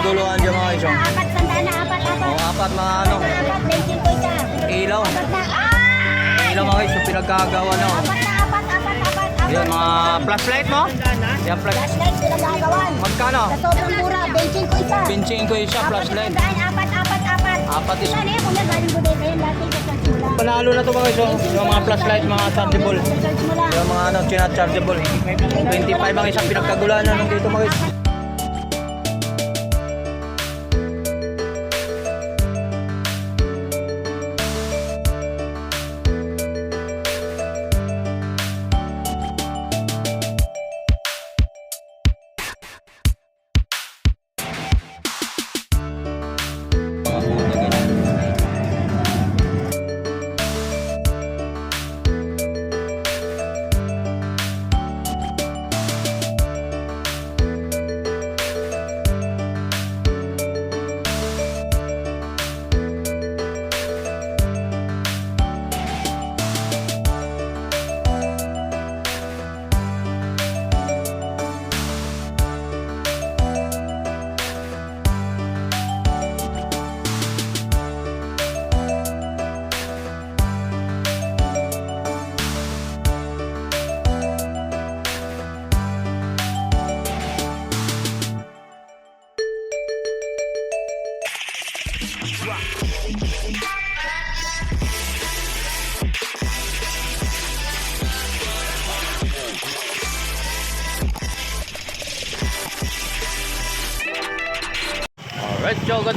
kaguluhan dyan mga oh. Apat sandaan na, apat, apat. Oh, apat mga ano, Apat, benching ko isa. ilaw. Apat na, ah! Ilaw mga guys, yung pinagkagawa no. Apat na, apat, apat, apat, apat. Yun, mga flashlight mo. Yan, flash. Flashlight pinagagawan. Magkano? Sa sobrang mura, benching ko isa. Pinching ko isa, flashlight. Apat, na apat, apat, apat. Apat is... Ano yun, kuya, galing bodega yun, lagi sa charge mo lang. Panalo na to mga oh. Yung mga flashlight, mga chargeable. Yung mga ano, chargeable 25 ang isang pinagkagulan na nandito mga guys.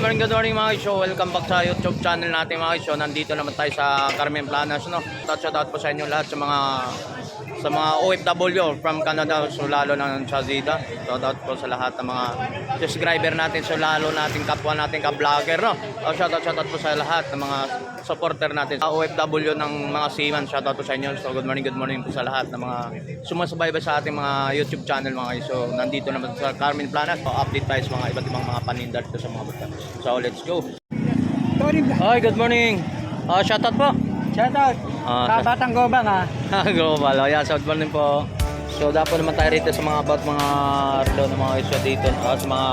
Morning, good morning mga. So, welcome back sa YouTube channel natin mga. So, nandito naman tayo sa Carmen Planas, no? Shout out po sa inyo lahat sa mga sa mga OFW from Canada, so lalo na sa Zida. Shout out po sa lahat ng mga subscriber natin, so lalo nating kapwa natin ka-vlogger, no? So, shout out, shout out po sa lahat ng mga supporter natin sa OFW ng mga seaman. Shout out po sa inyo. So, good morning, good morning po sa lahat ng mga sumasabay sa ating mga YouTube channel mga guys. So, nandito naman sa Carmen Planas. So, update tayo sa mga iba't ibang mga panindat ko sa mga bata. So, let's go. Hi, good morning. Ah, shout out po. Shoutout Ah, sa Batang Gobang ha. Global. Oh, yeah, shout morning po. So, dapat naman tayo rito sa mga about mga relo ng mga isyo dito. ah, sa mga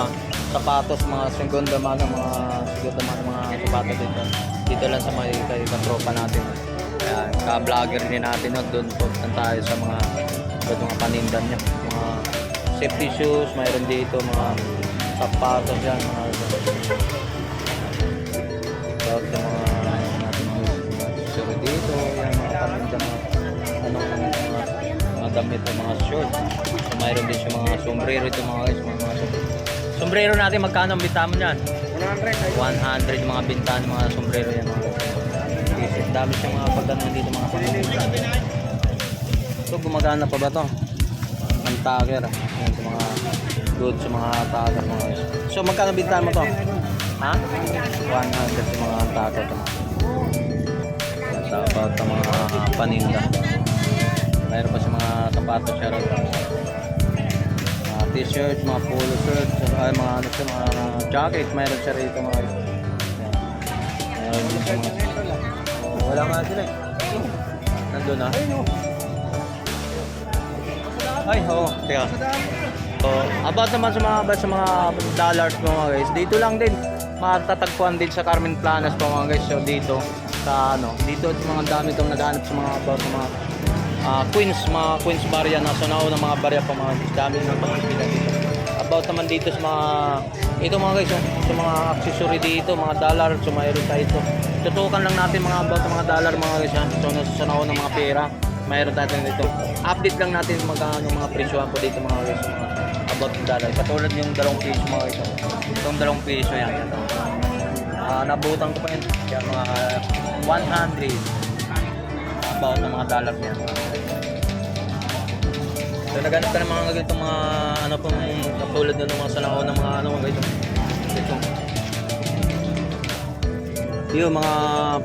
sapatos, mga segundo mga mga segundo mga, mga sapatos dito. Dito lang sa mga kay katropa natin. Ayan, ka-vlogger din natin. No? Doon po tayo sa mga sa mga panindan niya. Mga safety shoes, mayroon dito mga sapatos yan. Mga, mga damit ng mga short. So, mayroon din siya mga sombrero ito mga guys, mga, mga sombrero. Sombrero natin magkano ang bintamo niyan? 100 mga bintahan mga sombrero yan mga guys. Dami siyang mga pagdano dito mga paninda. So gumagana pa ba to? Ang tagger. Yan sa mga good sa mga tagger mga guys. So magkano bintahan mo to? Ha? 100 sa mga tagger to. Sa about sa mga paninda. Mayroon pa mga sapatos siya rin. Mga t-shirt, mga polo shirt, ay mga ano siya, mga jacket, mayroon siya rito mga guys. Mayroon din siya mga Oh, wala nga sila eh. Nandun na. Ay, oo. Teka. So, about naman sa mga sa mga dollars po mga guys. Dito lang din matatagpuan din sa Carmen Planas po mga guys. So dito sa ano, dito mga dami itong naghahanap sa mga about sa mga ah, Queens, mga Queens barya na sa nauna mga barya pa mga. Dami ng pila dito. About naman dito sa mga ito mga guys, oh, sa mga accessory dito, mga dollar, so mayroon tayo ito. Tutukan lang natin mga about mga dollar mga guys, ha? so nasa sa nauna mga pera mayroon tayo dito. Update lang natin magkano mga presyohan po dito mga guys. About ng dollar. Katulad yung dalawang piso mga guys. Itong dalawang piso yan. yan. Ah, nabutan ko pa yun. Yan mga 100. About ng mga dollar niyan. So naghanap ka ng mga ganito mga ano pong katulad ng mga sanao ng mga ano mga ganito. Ito. Yung mga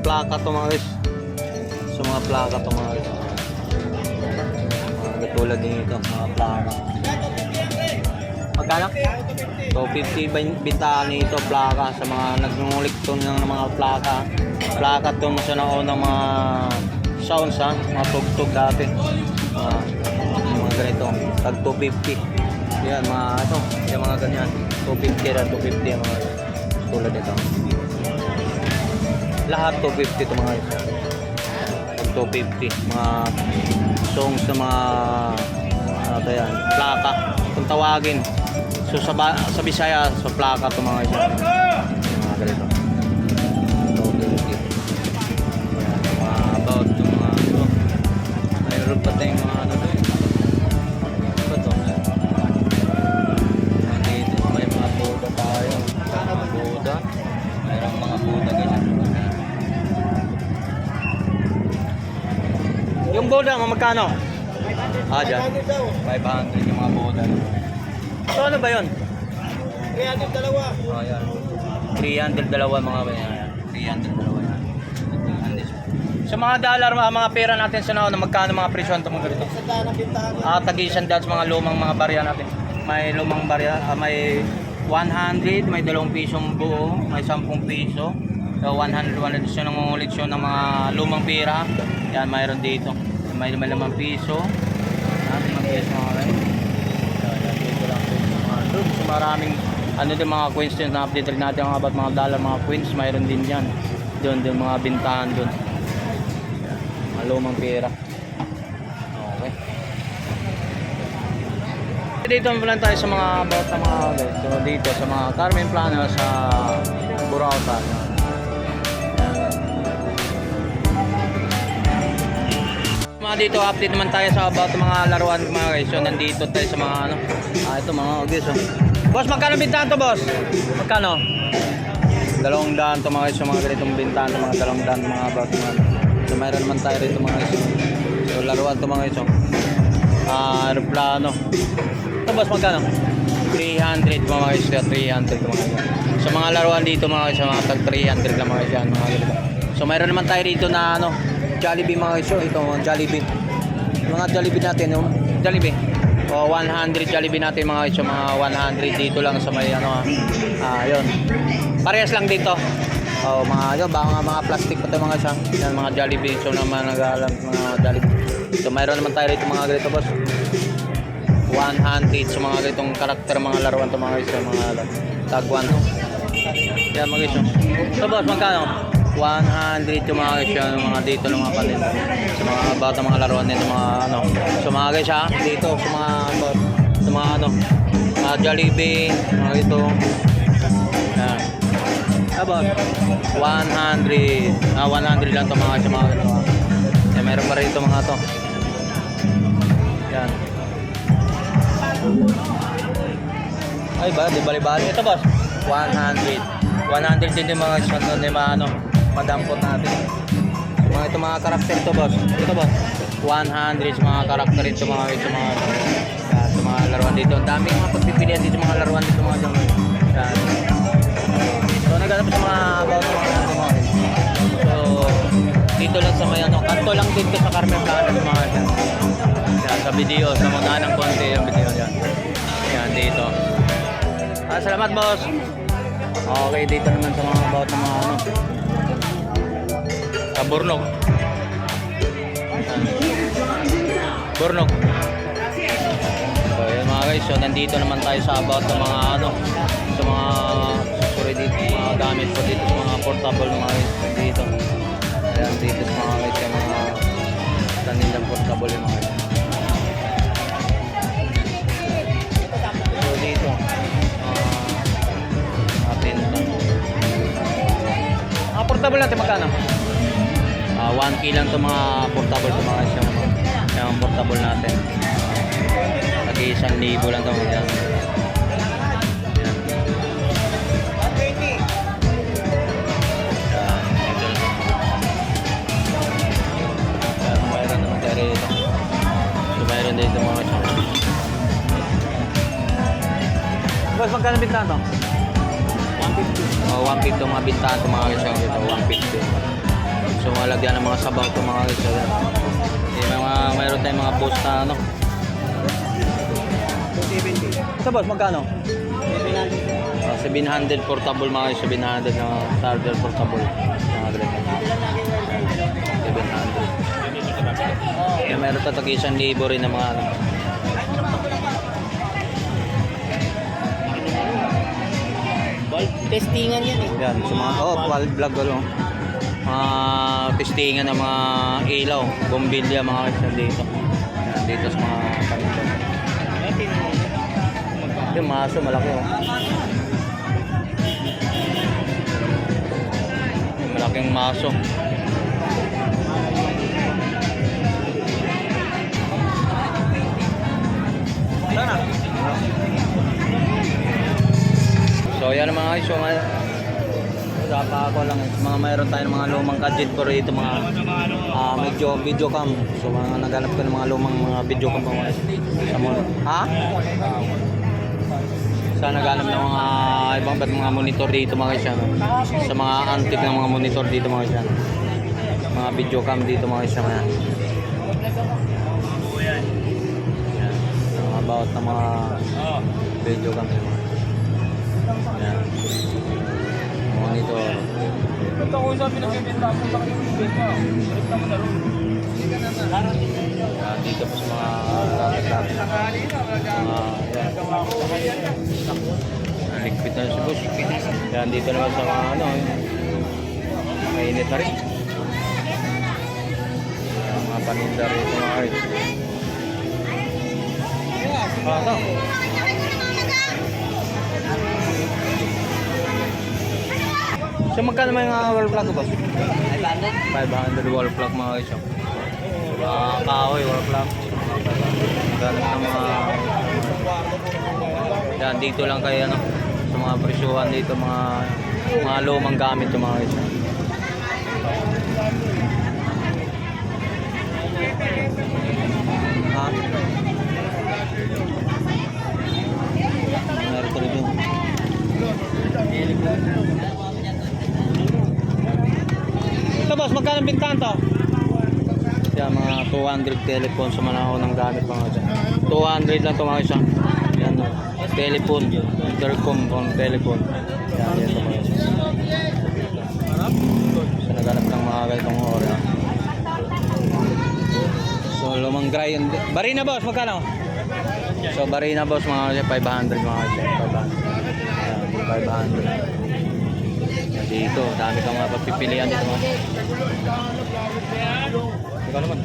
plaka to mga guys. So mga plaka to mga guys. Mga katulad nito, mga plaka. Magkano? So 50 bin- bintahan nito plaka sa mga nagnungulik to ng mga plaka. Plaka to sa naon ng mga sounds ha, mga tugtog dati. Yung tag 250. Yan mga ito, yung mga ganyan. 250 na 250 ang mga tulad nito. Lahat 250 ito mga isa. Pag 250 mga songs na mga ano to yan, plaka kung tawagin. So sa, sa Bisaya, sa plaka ito mga isa. Mga ganito. 250. Yan, mga about yung mga ano. Mayroon pa tayong mga Magkano? Ah, dyan. 500 yung mga Buddha. So ano ba yun? 300 dalawa. Oh, yan. 300 dalawa mga ba yan. 300 dalawa yan. Sa mga dollar, mga, pera natin sa naon, magkano mga presyo ito mga ganito? Ah, tag-isang daan sa mga lumang mga barya natin. May lumang barya, ah, may 100, may 2 pisong buo, may 10 piso. So 100, 100 siya ng leksyon ng mga lumang pera. Yan, mayroon dito. May 5 piso. Ah, 5 piso mga yan, dito lang po mga doon. So maraming ano din mga coins din na update rin natin mga about mga dollar, mga coins, mayroon din yan. Doon, doon mga bintahan doon. Yan, mga lumang pera. Okay. Dito naman tayo sa mga about sa mga so dito sa mga Carmen Plano sa Burauta. Mga dito update naman tayo sa about mga laruan mga guys. So nandito tayo sa mga ano. Ah ito mga guys. Oh. Boss, magkano bintahan to, boss? Magkano? Dalawang daan to mga guys. So mga ganitong bintahan to mga dalawang daan mga about mga ano. So mayroon naman tayo rito mga guys. So laruan to mga guys. Oh. Ah, aeroplano. Ito boss, magkano? 300 mga guys, kaya 300 mga guys. Sa mga laruan dito mga guys, mga tag 300 lang mga guys yan, mga ganito. So mayroon naman tayo dito na ano, Jollibee mga guys, oh, ito Jollibee. Yung Mga Jollibee natin, yung Jollibee. O 100 Jollibee natin mga yung mga 100 dito lang sa may ano, ah, ah yun. Parehas lang dito. Oh, mga yun, baka mga, mga plastic pa ito mga siya. Yan mga Jollibee, so naman nag-aalam mga Jollibee. So mayroon naman tayo rito mga ganito boss. 100 sa mga ganitong karakter mga laruan to mga guys sa mga tag 1 yan mga oh. so boss magkano 100 yung mga guys yung mga dito ng mga paninda sa mga bata mga laruan nito mga ano. So mga guys ha dito sa mga ano, sa mga ano mga Jollibee mga ito. Yan. Boss 100 ah 100 lang to mga sa mga ah. yan meron pa rito mga to. Yan. Ay ba, di bali-bali. Ito boss, 100. 100 din yung mga shot yung mga ano, madampot natin. Mga ito mga karakter to boss. Ito boss, 100 sa mga karakter ito mga ito mga yan, sa mga laruan dito. Ang daming mga pagpipilian dito mga laruan dito mga dyan. Yan. So naghanap sa mga about sa mga mga So dito lang sa may ano, kanto lang dito sa Carmen Plano mga yan. Yan, sa video, sa mga ng konti yung video yan. Yan, dito. Ah, salamat boss. Okay, dito naman sa mga about ng mga ano. Bornog. Bornog. So, yun mga guys. So, nandito naman tayo sa about ng mga ano. Sa mga sorry dito, mga gamit po dito. Mga portable mga guys. Dito. Ayan, dito sa mga guys. Yung mga kanilang portable yung mga guys. So dito, ah, atin. Mga portable natin magkano? Ah, 1K lang to mga portable to mga yung, yung portable natin. Nag isang libo lang to mga mayroon dito mga channel. Boss, magkano bintahan to? 150. Oh, 150 mga bintahan to mga guys. Ito, 150. So, mga lagyan ng mga sabaw to mga guys. Ayan. Yung mga, mayroon tayong mga post na ano. 270. Ito boss, magkano? 700. Uh, 700 portable mga guys. 700 na charger portable. Mga ganito. 700. Yung meron to tag isang libo rin na mga ano. Testingan yan eh. Yan, sa mga, oh, vlog ano. Mga testingan ng mga ilaw, bombilya, mga isa dito. Dito sa mga kanito. Yung maso, malaki oh. Malaking maso. So yan mga guys, so mga Sapa ako lang, mga mayroon tayong mga lumang gadget po rito, mga ah, medyo video cam. So mga naghanap ko ng mga lumang mga video cam mga. Sa mga, ha? Sa naghanap ng mga ibang ba't mga monitor dito mga ano? Sa mga antique ng mga monitor dito mga ano? Mga video cam dito mga ano? Yan. Mga about ng mga video cam. Yan. Monitor. Ito ko sa pinagbibenta ko sa pinagbibenta. Balik na mo na rin. Yan, dito po sa mga gamit-gamit. Mga. Ah, Liquid na si Boss. Yan, dito naman sa mga ano, mainit na rin. Mga paninda rin mga art. Ah, ito. So magkano may mga wall plug boss? 500 wall plug mga oh. Mga kahoy wall plug. Ganun ng mga Yan dito lang kay ano sa mga presyuhan dito mga mga lumang gamit yung mga oh. Ha? Meron ko rin yun. Ito boss, magkano bintahan to? Yan, mga 200 telephone sa manahon ng gamit mga dyan. 200 lang ito mga isa. Yan, no. telephone, intercom, phone, telephone. Yan, yan ito mga isa. So, naganap ng mga ganitong ora. So, lumang grind. Barina boss, magkano? So, barina boss mga isa, 500 mga isa. 500. Yan, 500. Dito, dami kang mga pagpipilian dito mga. Ikaw naman.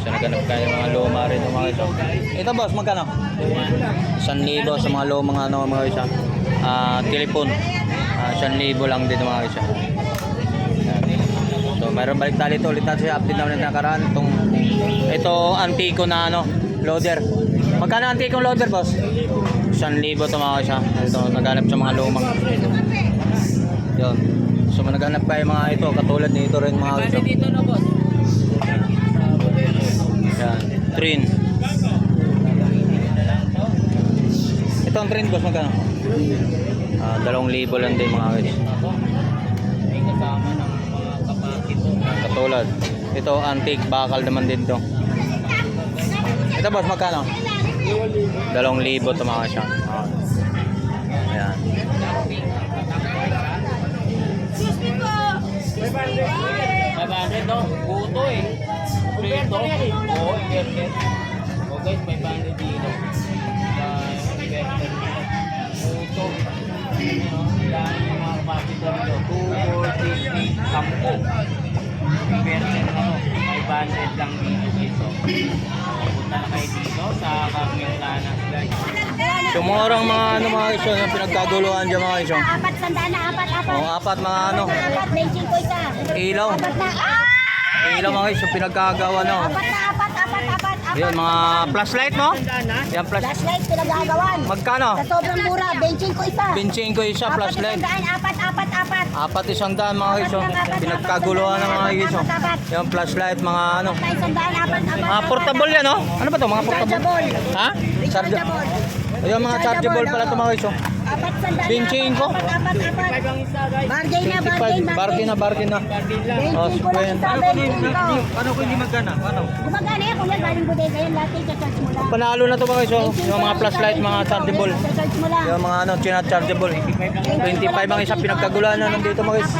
So naganap kayo ng mga luma rin mga isa. Ito boss, magkano? 1,000 sa mga lumang ano mga isa. Ah, telepon. Ah, 1,000 lang dito mga isa. So mayroon balik ito ulit natin sa update namin ng nakaraan itong ito antiko na ano loader. Magkano antikong loader boss? 1,000 to mga isa. Ito naghanap sa mga lumang. Yun. So naghanap kayo mga ito katulad nito rin mga isa. dito na boss? Yan. Trin. Ito ang trin boss magkano? Ah, dalawang libo lang din mga guys. May kasama ng mga kapatid ko. Yan, katulad. Ito antique bakal naman din to. Ito boss magkano? Dalawang libo ito mga siya. Ayan. Bye-bye, no? Buto eh. Buto. Oo, inverted. O guys, may bando dito. Inverted. Buto. Yan yung mga kapatid na dito. 2, 4, 50, 10. Inverted na to. 500 lang dito dito. Punta na kayo dito sa Kakyong Planas guys. Yung mga orang mga ano mga isyo na ano, pinagkaguluhan dyan mga isyo. Apat, sandaan na apat, apat. Oo, apat mga ano. Apat, 25 isa. Ilaw. Apat na, ah! Ilaw mga isyo pinagkagawa no. Apat na apat, apat, apat, apat. Yun mga flashlight mo. Yan flash. Flashlight pinagagawan. Magkano? Sa sobrang mura, benching ko isa. Pinching ko isa Apat flashlight. sandaan, apat, apat, apat. Apat isang daan mga iso. Pinagkaguluhan ng mga iso. Yung flashlight mga ano. Apat apat, apat. Mga portable yan no? Ano ba to mga portable? Rechargeable. Ha? Charge. Rechargeable. Ayun mga chargeable pala to mga iso. Apat sandaan, Pinching ko. apat, apat, apat. Bargain na, bargain, 55. Bargain na bargain na. Oh, Benching ko lang Spain. isa, benching ko. Ano kung hindi magana? Ano? Gumagana yan, kuya, galing bodega yan, lahat yung charge mo lang. Panalo na to mga iso. Yung mga flashlight, mga chargeable. Charge mo lang. Yung mga ano, china chargeable. 25 ang isa pinagkaguluhan na nandito mga guys.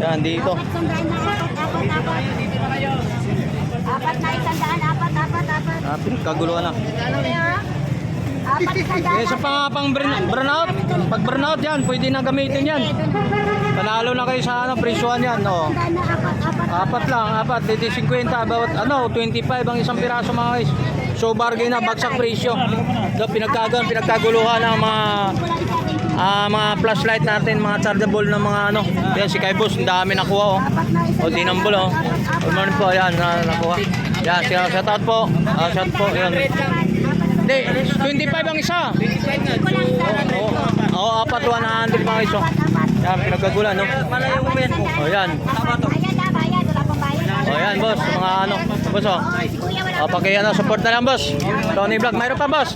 Yan dito. Apat sandaan na, apat, apat, apat. Apat na isang apat, apat, apat. Ah, pinagkaguluhan na. Apat sa Eh, sa pang, pang burn, burnout, pag burnout yan, pwede na gamitin yan. Panalo na kayo sa ano, presyuhan yan. Oh. Na apat, lang, apat. Dito 50, bawat ano, 25 ang isang piraso mga guys. So bargain na, bagsak presyo. So, pinagkagan, pinagkaguluhan ng mga ah, mga flashlight natin, mga chargeable ng mga ano. Yan si Kay Boss, ang dami nakuha oh. Na. O, dinambol oh. Good morning po, yan, na, nakuha. Yan, shout out po. Ah, shout po, yan. Hindi, 25 ang isa. Oo, oh, apat 100 mga iso. Yan, pinagkagulan, no? O, yan. Ayan na, bayad. Wala pang bayad. O, yan, boss. Mga ano, boss, oh. Kuya, wala O, paki, ano, support na lang, boss. Tony Vlog, mayroon pa, boss.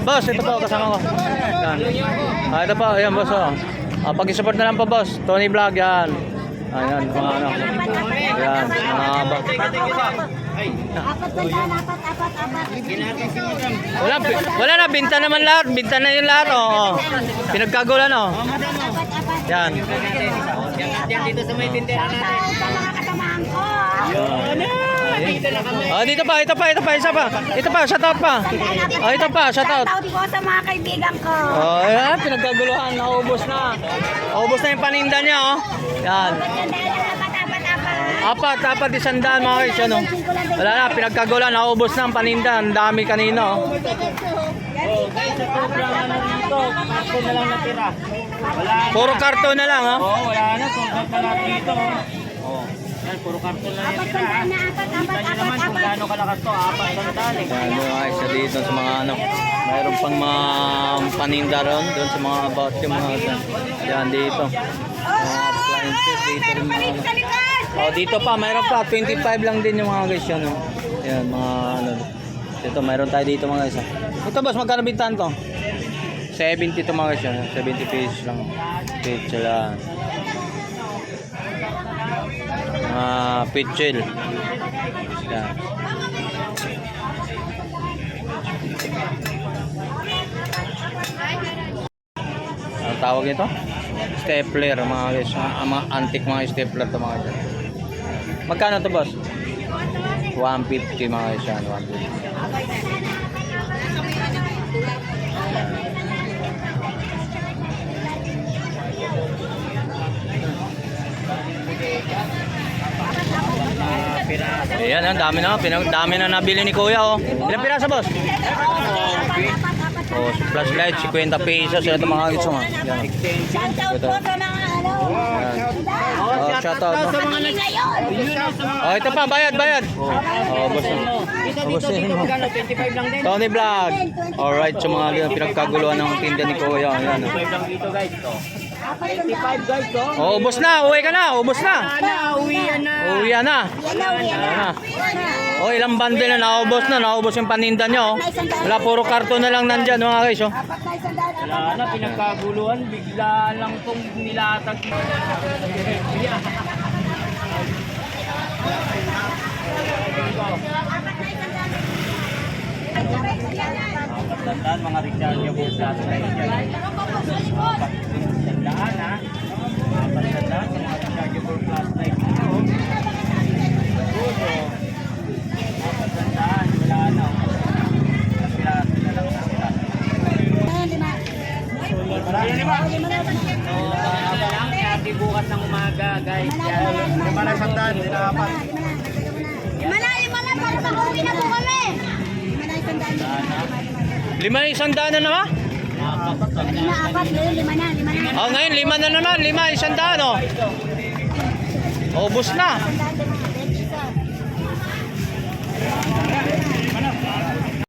Boss, ito po, kasama ko. Yan. Ah, ito po, ayan, boss, oh. O, paki-support na lang po, boss. Tony Vlog, yan. Ayan, mga ano. Yan, mga boss. Apat na daan, apat, apat, apat. Wala, wala na, binta naman lahat. Binta na yung lahat, oh. oh. Pinagkagulan, oh. Apat, apat. Yan. Yan dito sa may tindera natin. Sa mga kasamahan ko. Oh, dito pa, ito pa, ito pa, isa pa. Ito pa, shout out pa. Oh, ito pa, shout out. Shoutout ko sa mga kaibigan ko. Oh, ayan, pinagkaguluhan, naubos na. Naubos na yung paninda niya, oh. Yan. Na apat, apat, apat. Apat, apat, isang daan, mga guys, ano. Wala na, pinagkagulan, naubos na ang paninda. Ang dami kanina, oh. Oh, guys, sa sobrang ano dito, karton na lang natira. Wala na. Puro karton na lang, oh. Oh, wala na. Sold out na lahat dito. Oh. Yan, puro karton na lang tandaan na apat, Kita apat, nyo apat, naman kung apat. gaano kalakas to. Apat na dali. Yan, mga guys, sa dito sa mga ano. Mayroon pang mga paninda ron, doon sa mga about yung mga, yan, dito. Mga appliances, dito rin mga, Oh, dito pa, mayroon pa. 25 lang din yung mga guys yun. Oh. Yan, mga ano. Dito, mayroon tayo dito mga guys. ah. Ito boss, magkano bintahan to? 70 to mga guys yun. 70 pesos lang. Page lang. Ah, pitchel. Yan. Ano tawag nito? Stapler, mga guys. Mga, mga antique mga stapler to mga guys. Magkano to boss? 150 mga yan. 150. Mga piraso. Ayan, ang dami na. Pinag dami na nabili ni Kuya, oh. Ilang pirasa, boss? Oh, so flashlight, 50 pesos. Ito mga guys, oh. Yan. Shoutout po sa mga ano. Oh, shout out? Sa mga nag... Oh, ito pa, bayad, bayad. Oh, boss. oh. Dito, Oh, dito, boss, dito. oh. Magkano? 25 lang din. Tony Vlog. Alright, sa mga pinagkaguluhan ng tinda ni Kuya. Ayan, oh. 25 lang dito, guys. To. 25, guys. To. Oh, ubos na, uwi ka na, ubos na. Uwian na. Uwi na. Yan na, Ayan na. Oh, ilang bundle na naubos na, naubos yung paninda nyo. oh. Wala, puro karton na lang nandyan mga guys. Oh. Wala na, pinagkaguluhan. Bigla lang tong nilatag. Tandaan mga rechargeable flashlight dyan. Apat tandaan ha. Tandaan sa mga rechargeable flashlight dito. Puso. Lima isang na naman? Lima, apat, lima na, lima na. Oh, ngayon lima na naman, lima isang daan oh. Obos na.